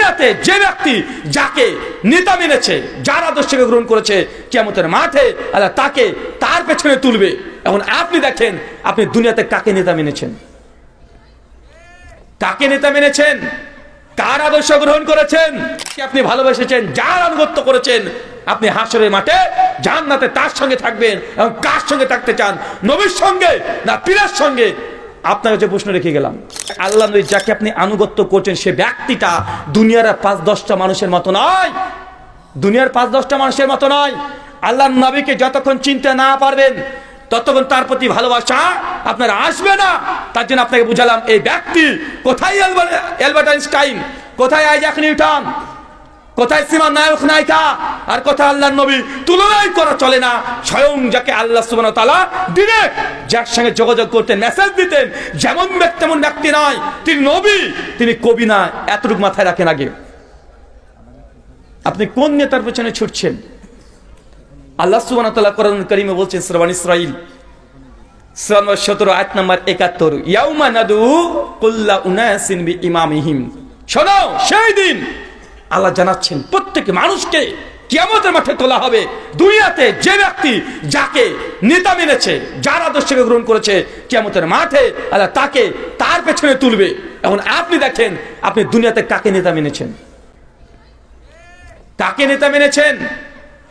দুনিয়াতে যে ব্যক্তি যাকে নেতা মেনেছে, যার আদর্শকে গ্রহণ করেছে কেমতের মাঠে আল্লাহ তাকে তার পেছনে তুলবে। এখন আপনি দেখেন, আপনি দুনিয়াতে কাকে নেতা মেনেছেন? কাকে নেতা মেনেছেন? কার আদর্শ গ্রহণ করেছেন? কে আপনি ভালোবেসেছেন? যার আনুগত্য করেছেন? আপনি হাসরের মাঠে জান্নাতে তার সঙ্গে থাকবেন এবং কার সঙ্গে থাকতে চান? নবীর সঙ্গে না পীরের সঙ্গে? আপনার কাছে প্রশ্ন রেখে গেলাম, আল্লাহ নবী যাকে আপনি আনুগত্য করছেন সে ব্যক্তিটা দুনিয়ার পাঁচ দশটা মানুষের মতো নয়। দুনিয়ার পাঁচ দশটা মানুষের মতো নয়। আল্লাহ নবীকে যতক্ষণ চিনতে না পারবেন, ততক্ষণ তার প্রতি ভালোবাসা আপনার আসবে না। তার জন্য আপনাকে বুঝালাম, এই ব্যক্তি কোথায় কোথায় আইজাক নিউটন? কোথায় সীমা নায়ক, নায়িকা? আর কোথায় আল্লাহ নবী? তুলনাই করা চলে না। স্বয়ং যাকে আল্লাহ সুবহানাহু ওয়া তাআলা ডিরেক্ট যার সঙ্গে যোগাযোগ করতেন মেসেজ দিতেন, যেমন ব্যক্তি তেমন ব্যক্তি নয়। তিনি নবী, তিনি কবি না। এতটুকু মাথায় রাখেন আগে। আপনি কোন নেতার পেছনে ছুটছেন? আল্লাহ সুবহানাহু ওয়া তাআলা কোরআন কারীমে বলছেন, সূরা বানী ইসরাঈল, সূরা নম্বর 17 আয়াত নম্বর 71 ইয়াউমা নাদু কুল্লা উনাসিন বিইমামিহিম। শোনো, সেই দিন আল্লাহ জানাচ্ছেন, প্রত্যেক মানুষকে কিয়ামতের মাঠে তোলা হবে। দুনিয়াতে যে ব্যক্তি যাকে নেতা মেনেছে, যার আদর্শকে গ্রহণ করেছে, কিয়ামতের মাঠে আল্লাহ তাকে তার পেছনে তুলবে। এখন আপনি দেখেন, আপনি দুনিয়াতে কাকে নেতা মেনেছেন? কাকে নেতা মেনেছেন?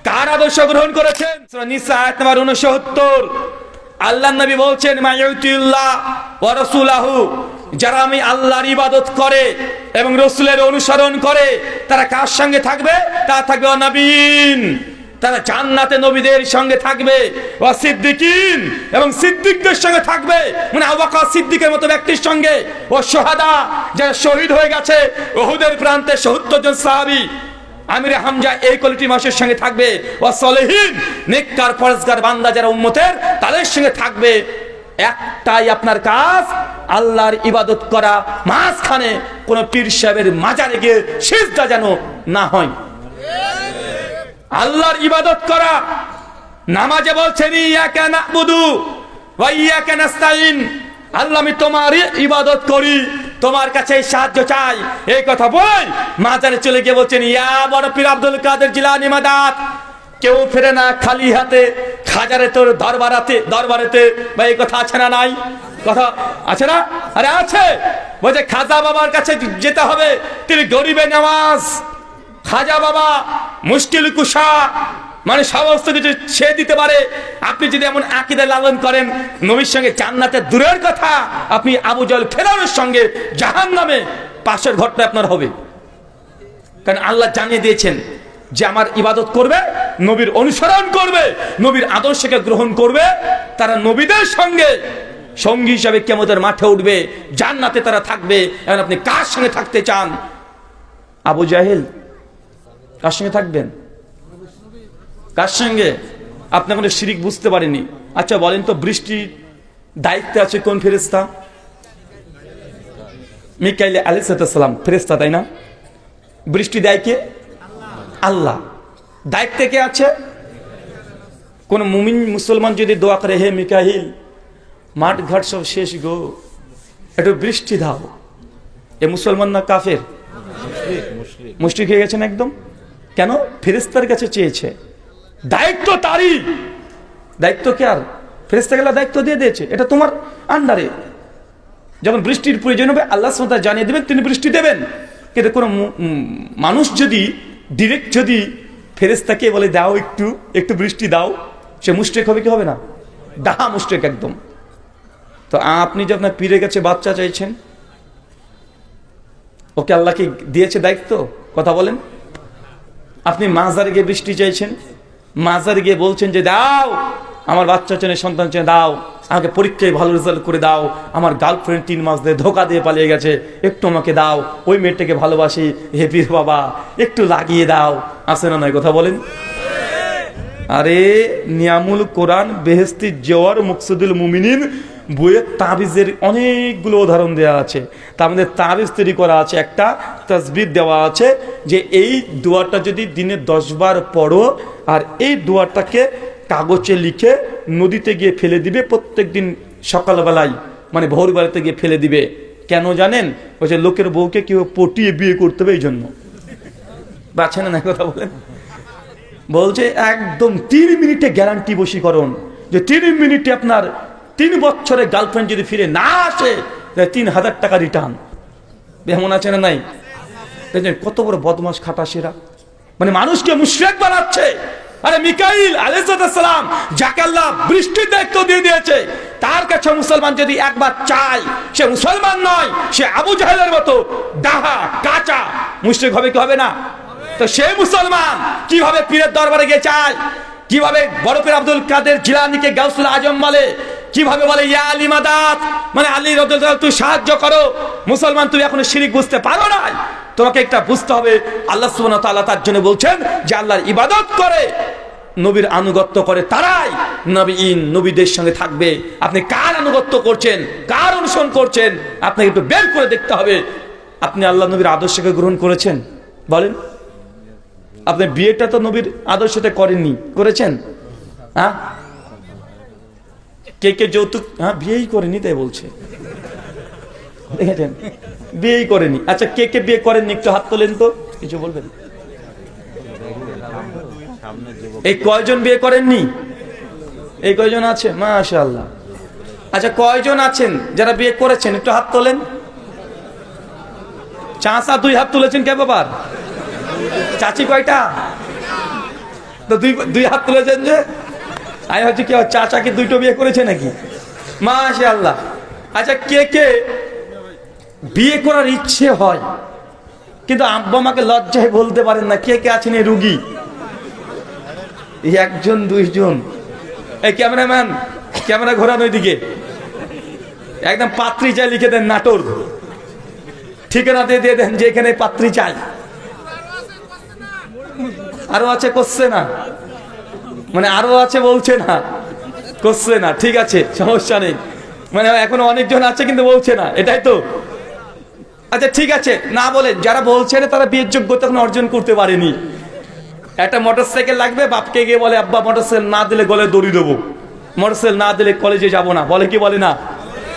কার আদর্শ গ্রহণ করেছেন? 69 আল্লাহ নবী বলছেন মায়ুতিল্লাহ ওয়া রাসূলাহু। যারা আমি আল্লাহর ইবাদত করে এবং রসুলের অনুসরণ করে, তারা কার সঙ্গে থাকবে? তা থাকবে নবীন তারা জান্নাতে নবীদের সঙ্গে থাকবে ও সিদ্দিকিন এবং সিদ্দিকদের সঙ্গে থাকবে। মানে আবাকা সিদ্দিকের মতো ব্যক্তির সঙ্গে। ও সোহাদা যারা শহীদ হয়ে গেছে ওহুদের প্রান্তে সত্তর জন সাহাবী, আমিরে হামজা এই কোয়ালিটি মানুষের সঙ্গে থাকবে। ও সলেহীন, নেককার ফরজগার বান্দা যারা উম্মতের, তাদের সঙ্গে থাকবে। একটাই আপনার কাজ, আল্লাহর ইবাদত করা। মাঝখানে কোন পীর সাহেবের মাজারে গিয়ে সিজদা যেন না হয়। আল্লাহর ইবাদত করা। নামাজে বলছেন আল্লাহ, আমি তোমার ইবাদত করি, তোমার কাছে সাহায্য চাই। এই কথা বল। মাজারে চলে গিয়ে বলছেন, ইয়া বড় পীর আব্দুল কাদের জিলানি মাদাত। কেউ ফেরে না খালি হাতে, খাজারে তোর দরবারাতে, দরবারেতে বা এই কথা আছে না নাই? কথা আছে না? আরে আছে। বলছে, খাজা বাবার কাছে যেতে হবে, তিনি গরিবে নামাজ। খাজা বাবা মুশকিল কুশা। মানে সমস্ত কিছু সে দিতে পারে। আপনি যদি এমন আকিদা লালন করেন, নবীর সঙ্গে জান্নাতের দূরের কথা, আপনি আবু জল ফেরানোর সঙ্গে জাহান নামে পাশের ঘরটা আপনার হবে। কারণ আল্লাহ জানিয়ে দিয়েছেন যে, আমার ইবাদত করবে নবীর অনুসরণ করবে, নবীর আদর্শকে গ্রহণ করবে, তারা নবীদের সঙ্গে সঙ্গী হিসাবে কেমতের মাঠে উঠবে, জান্নাতে তারা থাকবে। এখন আপনি কার সঙ্গে থাকতে চান? আবু জাহেল, কার সঙ্গে থাকবেন? কার সঙ্গে? আপনি কোনো শিরিক বুঝতে পারেনি আচ্ছা বলেন তো বৃষ্টির দায়িত্বে আছে কোন ফেরেস্তা মিকাইলে আলিসালাম ফেরেস্তা তাই না? বৃষ্টি দেয় কে? আল্লাহ। দায়িত্বে কে আছে? কোন মুমিন মুসলমান যদি দোয়া করে, হে মিকাহিল মাঠ ঘাট সব শেষ গো। একটু বৃষ্টি দাও। এ মুসলমান না কাফের? মুষ্টি খেয়ে গেছেন একদম। কেন? ফেরেস্তার কাছে চেয়েছে। দায়িত্ব তারই। দায়িত্ব কে আর? ফেরেস্তা গেলা দায়িত্ব দিয়ে দিয়েছে। এটা তোমার আন্ডারে। যখন বৃষ্টির প্রয়োজন হবে, আল্লাহ জানিয়ে দেবেন, তিনি বৃষ্টি দেবেন। কিন্তু কোনো মানুষ যদি, ডিরেক্ট যদি ফেরেস্তাকে বলে, দাও একটু একটু বৃষ্টি দাও। সে মুষ্টেক হবে কি হবে না? ডাহা মুষ্টেক একদম। তো আপনি যে আপনার পীরের কাছে বাচ্চা চাইছেন ওকে আল্লাহ কি দিয়েছে দায়িত্ব? কথা বলেন। আপনি মাজারে গিয়ে বৃষ্টি চাইছেন, মাজারে গিয়ে বলছেন যে, দাও, আমার বাচ্চা চেনে সন্তান চেনে দাও। আমাকে পরীক্ষায় ভালো রেজাল্ট করে দাও। আমার গার্লফ্রেন্ড তিন মাস ধরে ধোকা দিয়ে পালিয়ে গেছে। একটু আমাকে দাও। ওই মেয়েটাকে ভালোবাসি। হে বাবা, একটু লাগিয়ে দাও। আসে না নয় কথা বলেন? আরে, নিয়ামুল কোরআন বেহেস্তি জওয়ার মুকসুদুল মুমিনিন বইয়ের তাবিজের অনেকগুলো উদাহরণ দেওয়া আছে। তার মধ্যে তাবিজ তৈরি করা আছে, একটা তসবির দেওয়া আছে যে এই দোয়াটা যদি দিনে দশবার পড়ো, আর এই দোয়াটাকে কাগজে লিখে নদীতে গিয়ে ফেলে দিবে, প্রত্যেক দিন সকালবেলায় মানে ভোরবেলাতে গিয়ে ফেলে দিবে। কেন জানেন? যে লোকের বউকে কেউ পটিয়ে বিয়ে করতে হবে এই জন্য বাঁচে না কথা বলেন? বলছে, একদম তিন মিনিটে গ্যারান্টি বশীকরণ। যে তিন মিনিটে আপনার তিন বছরে গার্লফ্রেন্ড যদি ফিরে না আসে তিন হাজার টাকা রিটার্ন এমন আছে না নাই? কত বড় বদমাস খাটা সেরা মানে মানুষকে মুশরেক বানাচ্ছে। আরে মিকাইল আলাইসালাম যাকে আল্লাহ বৃষ্টির দায়িত্ব দিয়ে দিয়েছে, তার কাছে মুসলমান যদি একবার চায়, সে মুসলমান নয়, সে আবু জাহেলের মতো ডাহা কাঁচা মুশরিক হবে কি হবে না? তো সে মুসলমান কীভাবে পীরের দরবারে গিয়ে চায়? কীভাবে বড় পীর আব্দুল কাদের জিলানিকে গাউসুল আজম বলে? কীভাবে বলে, ইয়া আলী মাদাত মানে আলী রদুল তুই সাহায্য করো, মুসলমান তুমি এখনও শিরিক বুঝতে পারো না তোমাকে একটা বুঝতে হবে। আল্লাহ সুবহানাহু তাআলা তার জন্য বলছেন যে আল্লাহর ইবাদত করে, নবীর আনুগত্য করে তারাই নবী ইন নবীদের সঙ্গে থাকবে। আপনি কার আনুগত্য করছেন? কার অনুসরণ করছেন? আপনাকে একটু বের করে দেখতে হবে। আপনি আল্লাহ নবীর আদর্শকে গ্রহণ করেছেন? বলেন। আপনি বিয়েটা তো নবীর আদর্শতে করেননি। করেছেন? হ্যাঁ? কে কে যৌতুক? হ্যাঁ বিয়েই করেনি তাই বলছে। দেখেছেন? বিয়েই করেনি। আচ্ছা কে কে বিয়ে করেননি? একটু হাত তোলেন তো। কিছু বলবেন? এই কয়জন বিয়ে করেননি? এই কয়জন আছে আচ্ছা কয়জন আছেন যারা বিয়ে করেছেন? একটু হাত তোলেন। চাষা দুই হাত তুলেছেন কে বাবার? চাচি কয়টা? তো দুই দুই হাত তুলেছেন যে? আমি হচ্ছে কি, চাচা কি দুইটো বিয়ে করেছে নাকি? মাশে আল্লাহ আচ্ছা কে কে বিয়ে করার ইচ্ছে হয়। কিন্তু আব্বা আমাকে লজ্জায় বলতে পারেন না, কে কে আছেন এই রুগী? একজন, দুইজন। এই ক্যামেরাম্যান, ক্যামেরা ঘোরানো দিকে একদম পাত্রী চাই লিখে দেন নাটোর। ঠিকানা দিয়ে দিয়ে দেন যে এখানে পাত্রী চাই। আরও আছে করছে না। মানে আরও আছে বলছে না। করছে না, ঠিক আছে, সমস্যা নেই। মানে এখনও অনেকজন আছে কিন্তু বলছে না, এটাই তো। আচ্ছা ঠিক আছে। না বলে, যারা বলছে না, তারা বিয়ের যোগ্যতা এখন অর্জন করতে পারেনি। একটা মোটরসাইকেল লাগবে, বাপকে গিয়ে বলে, আব্বা, মোটরসাইকেল না দিলে গলে দড়ি দেবো। মোটরসাইকেল না দিলে কলেজে যাব না। বলে কি, বলে না।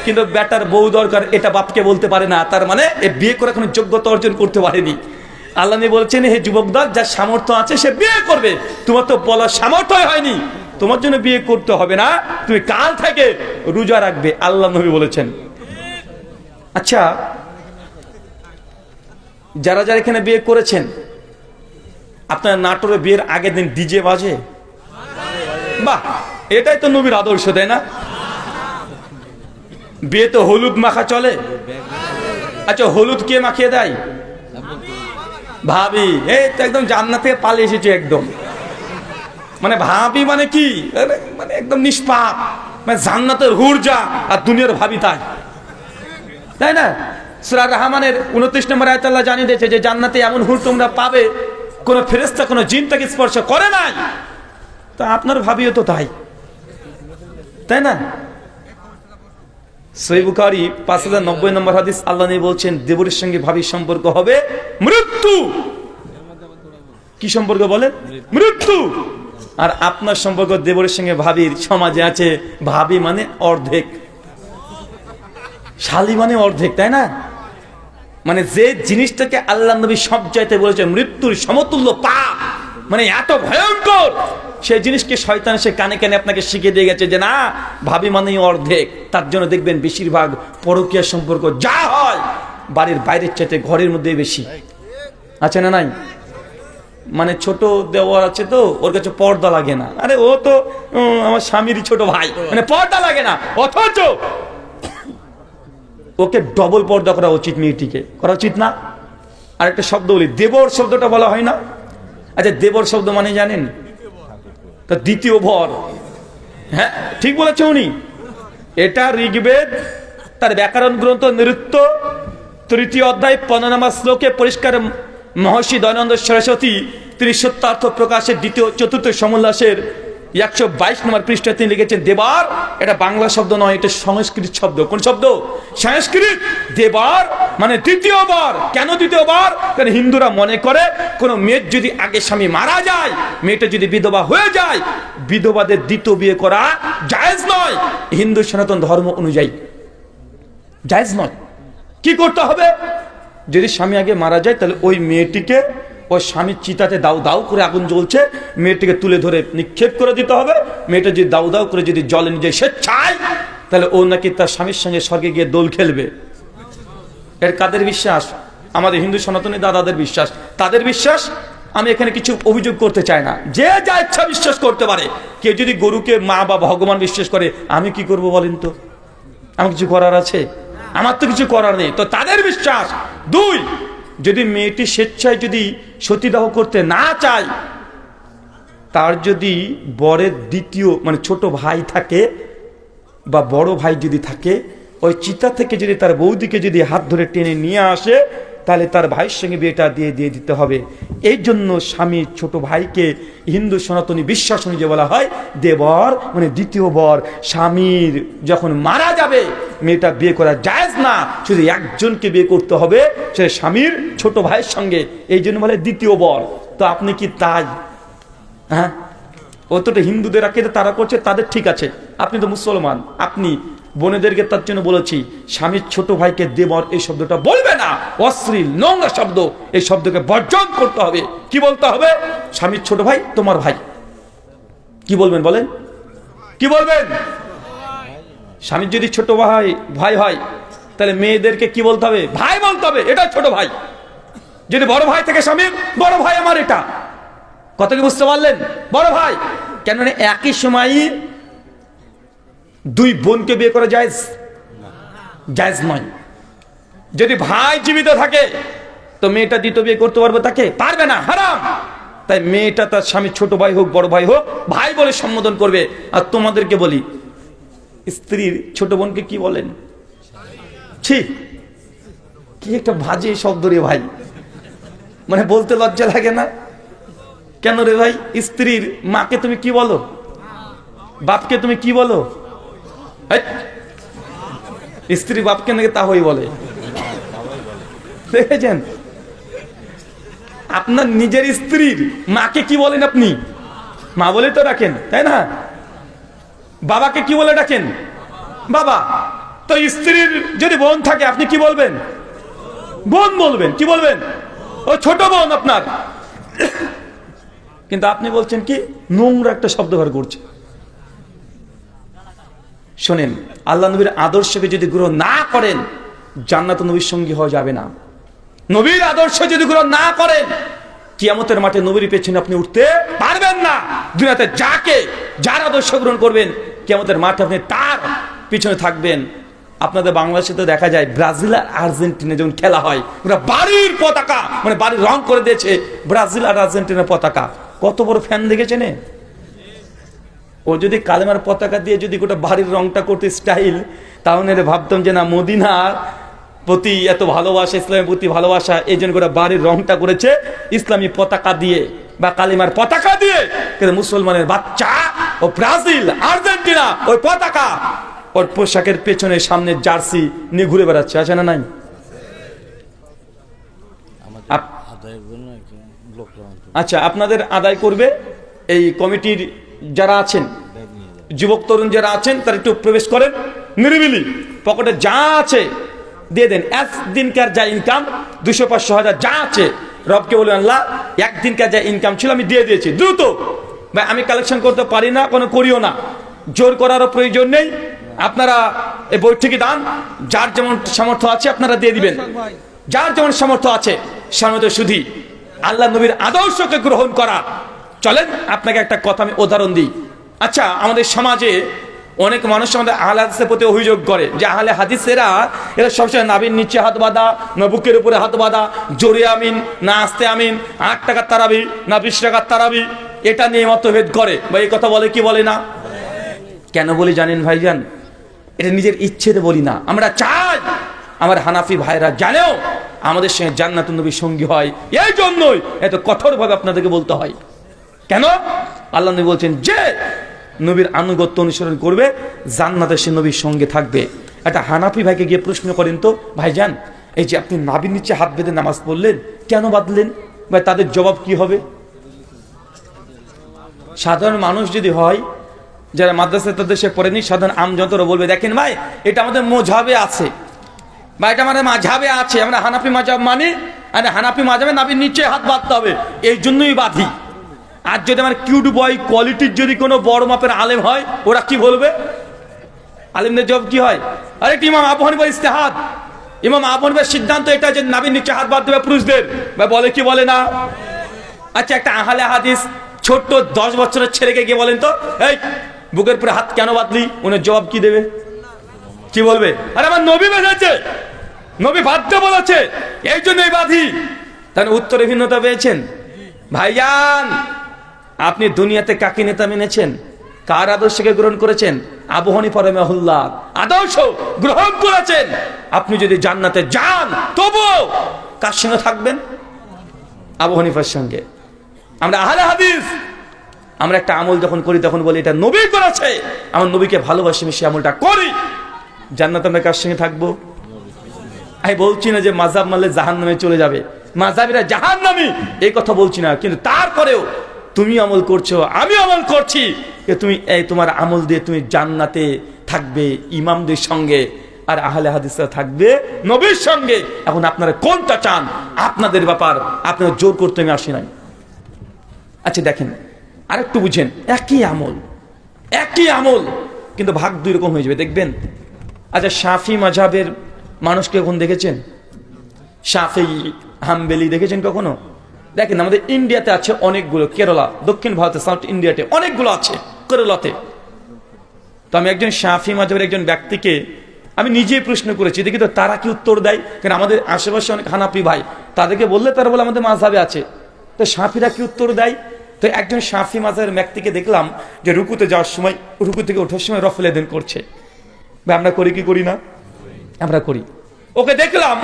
কিন্তু ব্যাটার বউ দরকার, এটা বাপকে বলতে পারে না। তার মানে এ বিয়ে করে এখন যোগ্যতা অর্জন করতে পারেনি। আল্লাহ বলছেন, হে যুবক দল, যার সামর্থ্য আছে, সে বিয়ে করবে। তোমার তো বলার সামর্থ্যই হয়নি। তোমার জন্য বিয়ে করতে হবে না। তুমি কাল থেকে রোজা রাখবে। আল্লাহ নবী বলেছেন। আচ্ছা যারা যারা এখানে বিয়ে করেছেন, আপনার নাটোরে বিয়ের আগের দিন ডিজে বাজে? বাহ, এটাই তো নবীর আদর্শ, তাই না? বিয়ে তো হলুদ মাখা চলে। আচ্ছা হলুদ কে মাখিয়ে দেয়? ভাবি, এই তো একদম জান্নাত থেকে পালিয়ে এসেছে একদম। মানে ভাবি মানে কি? মানে একদম নিষ্পাপ মানে জান্নাতের হুরজা, আর দুনিয়ার ভাবি তাই। তাই না? সুরা রহমানের উনত্রিশ নম্বর আয়তাল্লাহ জানিয়ে দিয়েছে যে জান্নাতে এমন হুর তোমরা পাবে, কোন ফেরেস্তা কোনো জিন তাকে স্পর্শ করে নাই। তা আপনার ভাবিও তো তাই। তাই না? সৈবুকারি পাঁচ হাজার নব্বই নম্বর হাদিস আল্লাহ নিয়ে বলছেন, দেবরের সঙ্গে ভাবির সম্পর্ক হবে মৃত্যু। কি সম্পর্ক বলেন? মৃত্যু। আর আপনার সম্পর্ক দেবরের সঙ্গে ভাবির সমাজে আছে, ভাবি মানে অর্ধেক। শালি মানে অর্ধেক, তাই না? মানে যে জিনিসটাকে আল্লাহ নবী সব চাইতে বলেছে মৃত্যুর সমতুল্য পা মানে এত ভয়ঙ্কর, সেই জিনিসকে শয়তান সে কানে কানে আপনাকে শিখিয়ে দিয়ে গেছে যে না, ভাবি মানেই অর্ধেক। তার জন্য দেখবেন বেশিরভাগ পরকীয় সম্পর্ক যা হয়, বাড়ির বাইরের চাইতে ঘরের মধ্যে বেশি। আছে না নাই? মানে ছোট দেওয়ার আছে তো, ওর কাছে পর্দা লাগে না। আরে ও তো আমার স্বামীরই ছোট ভাই। মানে পর্দা লাগে না, অথচ ওকে ডবল পর্দা করা উচিত মেয়েটিকে। করা উচিত না? আর একটা শব্দ বলি, দেবর শব্দটা বলা হয় না? আচ্ছা দেবর শব্দ মানে জানেন? তা দ্বিতীয় ভর। হ্যাঁ ঠিক বলেছে উনি। এটা ঋগ্বেদ, তার ব্যাকরণ গ্রন্থ নৃত্য, তৃতীয় অধ্যায়, পনেরো শ্লোকে পরিষ্কার মহর্ষি দয়ানন্দ সরস্বতী তিনি সত্যার্থ প্রকাশের দ্বিতীয়, চতুর্থ সমোল্লাসের একশো বাইশ নম্বর পৃষ্ঠায় তিনি লিখেছেন, দেবার এটা বাংলা শব্দ নয়, এটা সংস্কৃত শব্দ। কোন শব্দ? সংস্কৃত। দেবার মানে দ্বিতীয়বার। কেন দ্বিতীয়বার? কারণ হিন্দুরা মনে করে, কোন মেয়ের যদি আগে স্বামী মারা যায়, মেয়েটা যদি বিধবা হয়ে যায়, বিধবাদের দ্বিতীয় বিয়ে করা জায়েজ নয়। হিন্দু সনাতন ধর্ম অনুযায়ী। জায়েজ নয়। কি করতে হবে? যদি স্বামী আগে মারা যায়, তাহলে ওই মেয়েটিকে ওই স্বামীর চিতাতে দাউ দাউ করে আগুন জ্বলছে, মেয়েটিকে তুলে ধরে নিক্ষেপ করে দিতে হবে। মেয়েটা যদি দাউ দাউ করে যদি জলে নিজে সে চায় তাহলে ও নাকি তার স্বামীর সঙ্গে স্বর্গে গিয়ে দোল খেলবে। এর কাদের বিশ্বাস? আমাদের হিন্দু সনাতনী দাদাদের বিশ্বাস। তাদের বিশ্বাস? আমি এখানে কিছু অভিযোগ করতে চাই না। যে যা ইচ্ছা বিশ্বাস করতে পারে। কেউ যদি গরুকে মা বা ভগবান বিশ্বাস করে, আমি কি করব বলেন তো? আমার কিছু করার আছে? আমার তো কিছু করার নেই। তো তাদের বিশ্বাস? দুই যদি মেয়েটি স্বেচ্ছায় যদি সতীদাহ করতে না চায়, তার যদি বরের দ্বিতীয় মানে ছোট ভাই থাকে বা বড় ভাই যদি থাকে, ওই চিতা থেকে যদি তার বৌদিকে যদি হাত ধরে টেনে নিয়ে আসে, তাহলে তার ভাইয়ের সঙ্গে বিয়েটা দিয়ে দিয়ে দিতে হবে। এই জন্য স্বামীর ছোট ভাইকে হিন্দু সনাতনী বিশ্বাস অনুযায়ী বলা হয়, দেবর মানে দ্বিতীয় বর, স্বামীর যখন মারা যাবে মেয়েটা বিয়ে করা জায়েজ না। শুধু একজনকে বিয়ে করতে হবে, সে স্বামীর ছোট ভাইয়ের সঙ্গে। এই জন্য বলে দ্বিতীয় বর। তো আপনি কি তাই হ্যাঁ? অতটা হিন্দুদের আঁকে তারা করছে, তাদের ঠিক আছে। আপনি তো মুসলমান। আপনি বোনেদেরকে তার জন্য বলেছি, স্বামীর ছোট ভাইকে দেবর এই শব্দটা বলবে না। অশ্লীল, নোংরা শব্দ। এই শব্দকে বর্জন করতে হবে। কি বলতে হবে? স্বামীর ছোট ভাই, তোমার ভাই। কি বলবেন বলেন? কি বলবেন? স্বামীর যদি ছোট ভাই ভাই হয়, তাহলে মেয়েদেরকে কি বলতে হবে? ভাই বলতে হবে এটা ছোট ভাই। যদি বড় ভাই থেকে স্বামীর বড় ভাই আমার এটা। কথা কি বুঝতে পারলেন? বড় ভাই। কেন একই সময় দুই বোনকে বিয়ে করা যায় জায়জ নয়। যদি ভাই জীবিত থাকে, তো মেয়েটা দ্বিতীয় বিয়ে করতে পারবে তাকে? পারবে না, হারাম। তাই মেয়েটা তার স্বামী ছোট ভাই হোক, বড় ভাই হোক, ভাই বলে সম্বোধন করবে। আর তোমাদেরকে বলি স্ত্রীর ছোট বোনকে কি বলেন? ঠিক কি একটা বাজে শব্দ রে ভাই। মানে বলতে লজ্জা লাগে না? কেন রে ভাই? স্ত্রীর মাকে তুমি কি বলো? বাপকে তুমি কি বলো। স্ত্রী বাপকে নাকি তাহই বলে। দেখেছেন? আপনার নিজের স্ত্রীর মাকে কি বলেন আপনি? মা বলে তো রাখেন, তাই না? বাবাকে কি বলে ডাকেন? বাবা, তো স্ত্রীর যদি বোন থাকে, আপনি কি বলবেন? বোন বলবেন, কি বলবেন? ও ছোট বোন আপনার। কিন্তু আপনি বলছেন কি, নোংরা একটা শব্দ ব্যবহার করছে শোনেন, আল্লাহ নবীর আদর্শকে যদি গ্রহণ না করেন, জান্নাত নবীর সঙ্গী হওয়া যাবে না। নবীর আদর্শ যদি গ্রহণ না করেন, কিয়ামতের মাঠে নবীর পেছনে আপনি উঠতে পারবেন না। দুনিয়াতে যাকে, যার আদর্শ গ্রহণ করবেন কিয়ামতের মাঠে আপনি তার পিছনে থাকবেন। আপনাদের বাংলাদেশে তো দেখা যায় ব্রাজিল আর আর্জেন্টিনা যখন খেলা হয়, ওরা বাড়ির পতাকা মানে বাড়ির রং করে দিয়েছে, ব্রাজিল আর আর্জেন্টিনার পতাকা। কত বড় ফ্যান দেখেছেন এ? ও যদি কালেমার পতাকা দিয়ে যদি গোটা বাড়ির রংটা করতে স্টাইল তাহলে ভাবতাম যে না, মদিনার প্রতি এত ভালোবাসা, ইসলামের প্রতি ভালোবাসা, এই জন্য গোটা বাড়ির রংটা করেছে ইসলামী পতাকা দিয়ে বা কালিমার পতাকা দিয়ে। কিন্তু মুসলমানের বাচ্চা ও ব্রাজিল আর্জেন্টিনা ওই পতাকা। ওর পোশাকের পেছনে সামনে জার্সি নিয়ে ঘুরে বেড়াচ্ছে আছে না নাই? আচ্ছা আপনাদের আদায় করবে এই কমিটির যারা আছেন যুবক তরুণ যারা আছেন তারা একটু প্রবেশ করেন নিরিবিলি পকেটে যা আছে দিয়ে দেন। একদিনকার যা ইনকাম দুশো পাঁচশো হাজার যা আছে রবকে বলে আল্লাহ একদিনকার যা ইনকাম ছিল আমি দিয়ে দিয়েছি। দ্রুত! ভাই, আমি কালেকশন করতে পারি না, কোনো করিও না। জোর করারও প্রয়োজন নেই। আপনারা এই বৈঠকে দান। যার যেমন সামর্থ্য আছে, আপনারা দিয়ে দিবেন। যার যেমন সামর্থ্য আছে, সামর্থ্য শুধু আল্লাহ নবীর আদর্শকে গ্রহণ করা। চলেন, আপনাকে একটা কথা আমি উদাহরণ দিই। আচ্ছা আমাদের সমাজে অনেক মানুষ আমাদের আহলে হাদিসের প্রতি অভিযোগ করে যে আহলে হাদিসেরা, এরা সবসময় নাবির নিচে হাত বাঁধা না বুকের উপরে হাত বাঁধা, জোরে আমিন, না আস্তে আমিন, আট টাকার তারাবি, না বিশ টাকার তারাবি। এটা নিয়ে মতভেদ করে। বা এই কথা বলে কি বলে না? কেন বলি জানেন ভাইজান? এটা নিজের ইচ্ছেতে বলি না। আমরা চাই আমার হানাফি ভাইরা জানেও আমাদের সঙ্গে জান্নাত নবী সঙ্গী হয়। এই জন্যই এত কঠোরভাবে আপনাদেরকে বলতে হয়। কেন? আল্লাহ নবী বলছেন যে, নবীর আনুগত্য অনুসরণ করবে জান্নাতে সে নবীর সঙ্গে থাকবে। একটা হানাফি ভাইকে গিয়ে প্রশ্ন করেন তো, ভাইজান, এই যে আপনি নাবির নিচে হাত বেঁধে নামাজ পড়লেন, কেন বাঁধলেন? ভাই, তাদের জবাব কি হবে? সাধারণ মানুষ যদি হয়, যারা মাদ্রাসা তাদের সে পড়েনি, সাধারণ আমজনতরা বলবে, দেখেন ভাই, এটা আমাদের মোঝাবে আছে। বা এটা মানে মাঝাবে আছে। আমরা হানাফি মাঝাব মানি, আর হানাফি মাঝাবে নাবির নিচে হাত বাঁধতে হবে। এই জন্যই বাঁধি। আর যদি আমার কিউট বয় কোয়ালিটির যদি কোনো বড় মাপের আলেম হয়, ওরা কি বলবে? আলেমদের জব কি হয়? আরেকটি ইমাম আবু হানিফার ইস্তেহাদ ইমাম আবু হানিফার সিদ্ধান্ত এটা যে নাবির নিচে হাত বাঁধতে হবে পুরুষদের। বা বলে কি বলে না? আচ্ছা একটা আহলে হাদিস ছোট্ট দশ বছরের ছেলেকে গিয়ে বলেন তো, এই, বুকের উপরে হাত কেন বাঁধলি? উনার জবাব কি দেবে? কি বলবে? আরে আমার নবী বেঁধেছে। নবী বাধ্য বলেছে। এই জন্যই বাঁধি। তাহলে উত্তরে ভিন্নতা পেয়েছেন? ভাইয়ান আপনি দুনিয়াতে কাকে নেতা মেনেছেন? কার আদর্শকে গ্রহণ করেছেন? আবু হানিফা রহমাহুল্লাহ, আদর্শ গ্রহণ করেছেন। আপনি যদি জান্নাতে যান, তবুও কার সঙ্গে থাকবেন? আবু হানিফার সঙ্গে। আমরা আহলে হাদিস। আমরা একটা আমল যখন করি, তখন বলি, এটা নবী করেছে আমার নবীকে ভালোবাসি, আমি সে আমলটা করি। জান্নাত আমরা কার সঙ্গে থাকব? আমি বলছি না যে মাজাব মারলে জাহান নামে চলে যাবে। মাজাবিরা জাহান নামি এই কথা বলছি না। কিন্তু তারপরেও তুমি আমল করছ, আমি আমল করছি। তুমি, এই তোমার আমল দিয়ে তুমি জান্নাতে থাকবে ইমামদের সঙ্গে। আর আহলে হাদিসরা থাকবে নবীর সঙ্গে। এখন আপনারা কোনটা চান? আপনাদের ব্যাপার। আপনারা জোর করতে আমি আসি নাই। আচ্ছা দেখেন, আরেকটু বুঝেন, একই আমল একই আমল, কিন্তু ভাগ দুই রকম হয়ে যাবে, দেখবেন? আচ্ছা শাফি মাঝাবের মানুষকে এখন দেখেছেন? শাফি, হামবেলি দেখেছেন কখনো? দেখেন, আমাদের ইন্ডিয়াতে আছে অনেকগুলো, কেরালা, দক্ষিণ ভারতে, সাউথ ইন্ডিয়াতে অনেকগুলো আছে, কেরলাতে। তো আমি একজন শাফি মাঝাবের একজন ব্যক্তিকে, আমি নিজেই প্রশ্ন করেছি, দেখি তো তারা কি উত্তর দেয়? কারণ আমাদের আশেপাশে অনেক হানাপি ভাই, তাদেরকে বললে তারা বলে আমাদের মাঝাবে আছে। তো সাফিরা কি উত্তর দেয়? তো একজন সাফি মাঝাবের ব্যক্তিকে দেখলাম যে রুকুতে যাওয়ার সময়, রুকু থেকে ওঠার সময় রফলে দেন করছে। বা আমরা করি কি করি না? আমরা করি। ওকে দেখলাম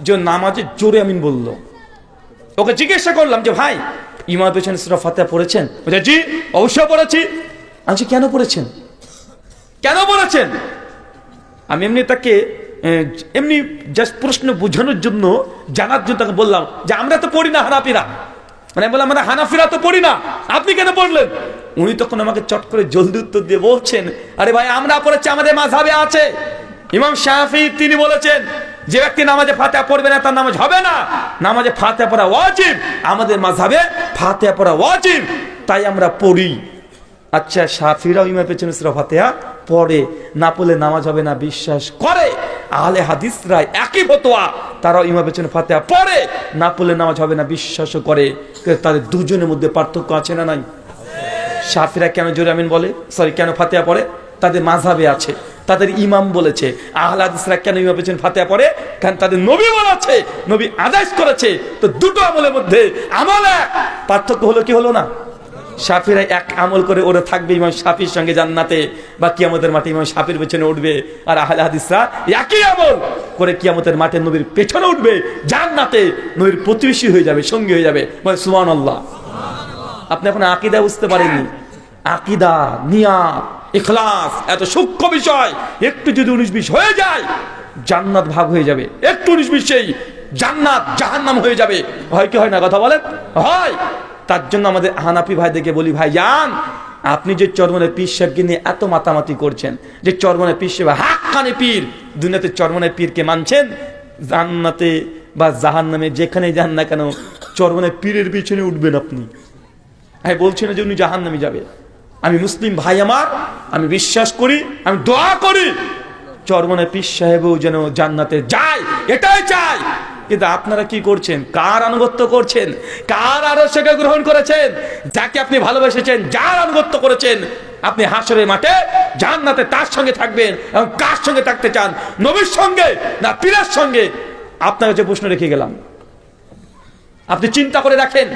যে নামাজে জোরে আমিন বলল। ওকে জিজ্ঞাসা করলাম যে, ভাই ইমাম পেছনে সুরা ফাতেহা পড়েছেন? জি, অবশ্যই পড়েছি। আমি কেন পড়েছেন? কেন পড়েছেন? আমি এমনি তাকে এমনি জাস্ট প্রশ্ন বোঝানোর জন্য, জানার জন্য তাকে বললাম যে, আমরা তো পড়ি না হানাফিরা। মানে বললাম আমরা হানাফিরা তো পড়ি না। আপনি কেন পড়লেন? উনি তখন আমাকে চট করে জলদি উত্তর দিয়ে বলছেন, আরে ভাই, আমরা পড়েছি, আমাদের মাঝাবে আছে। ইমাম শাফি তিনি বলেছেন, যে ব্যক্তি নামাজে ফাতেহা পড়বে না, তার নামাজ হবে না। নামাজে ফাতেহা পড়া ওয়াজিব, আমাদের মাঝাবে ফাতেহা পড়া ওয়াজিব, তাই আমরা পড়ি। আচ্ছা সাফিরাও ইমার পেছনে সুরা ফাতেহা পড়ে, না পড়লে নামাজ হবে না, বিশ্বাস করে। আহলে হাদিসরা একই ফতোয়া। তারাও ইমার পেছনে ফাতেহা পড়ে। না পড়লে নামাজ হবে না বিশ্বাসও করে। তাদের দুজনের মধ্যে পার্থক্য আছে না নাই? সাফিরা কেন জোরে আমিন বলে? সরি কেন ফাতেহা পড়ে? তাদের মাঝাবে আছে। তাদের ইমাম বলেছে, আহলে হাদিসরা কেন ইমাম পেছনে ফাতেহা পড়ে? কারণ তাদের নবী বলেছে, নবী আদেশ করেছে। তো দুটো আমলের মধ্যে আমল পার্থক্য হলো কি হলো না? সাফিরা এক আমল করে ওরা থাকবে ইমাম সাফির সঙ্গে জান্নাতে, বা কিয়ামতের মাঠে ইমাম সাফির পেছনে উঠবে, আর আহলে হাদিসরা একই আমল করে কিয়ামতের মাঠে নবীর পেছনে উঠবে, জান্নাতে নবীর প্রতিবেশী হয়ে যাবে, সঙ্গী হয়ে যাবে। মানে সুমান আল্লাহ আপনি এখন আকিদা বুঝতে পারেননি। আকিদা নিয়া ইখলাস, এত সূক্ষ্ম বিষয়, একটু যদি উনিশ বিশ হয়ে যায়, জান্নাত ভাগ হয়ে যাবে। একটু উনিশ বিশেই জান্নাত জাহান্নাম হয়ে যাবে। হয় কি হয় না কথা বলেন? হয়। তার জন্য আমাদের হানাফি ভাইদেরকে বলি, ভাই জান আপনি যে চরমনের পীর সাহেবকে নিয়ে এত মাতামাতি করছেন, যে চরমনের পীর সাহেব হাক্কানি পীর, দুনিয়াতে চরমনের পীরকে মানছেন? জান্নাতে বা জাহান্নামে যেখানে যান না কেন চরমনের পীরের পিছনে উঠবেন আপনি। আমি বলছি না যে উনি জাহান নামে যাবে। আমি মুসলিম ভাই আমার, আমি বিশ্বাস করি, আমি দোয়া করি। চরমনে পীর সাহেবও যেন জান্নাতে যায়, এটাই চাই। কিন্তু আপনারা কি করছেন? কার আনুগত্য করছেন? কার আদর্শকে গ্রহণ করেছেন? যাকে আপনি ভালোবেসেছেন, যার আনুগত্য করেছেন, আপনি হাসরের মাঠে জান্নাতে তার সঙ্গে থাকবেন এবং কার সঙ্গে থাকতে চান? নবীর সঙ্গে না পীরের সঙ্গে? আপনার কাছে প্রশ্ন রেখে গেলাম, আপনি চিন্তা করে রাখেন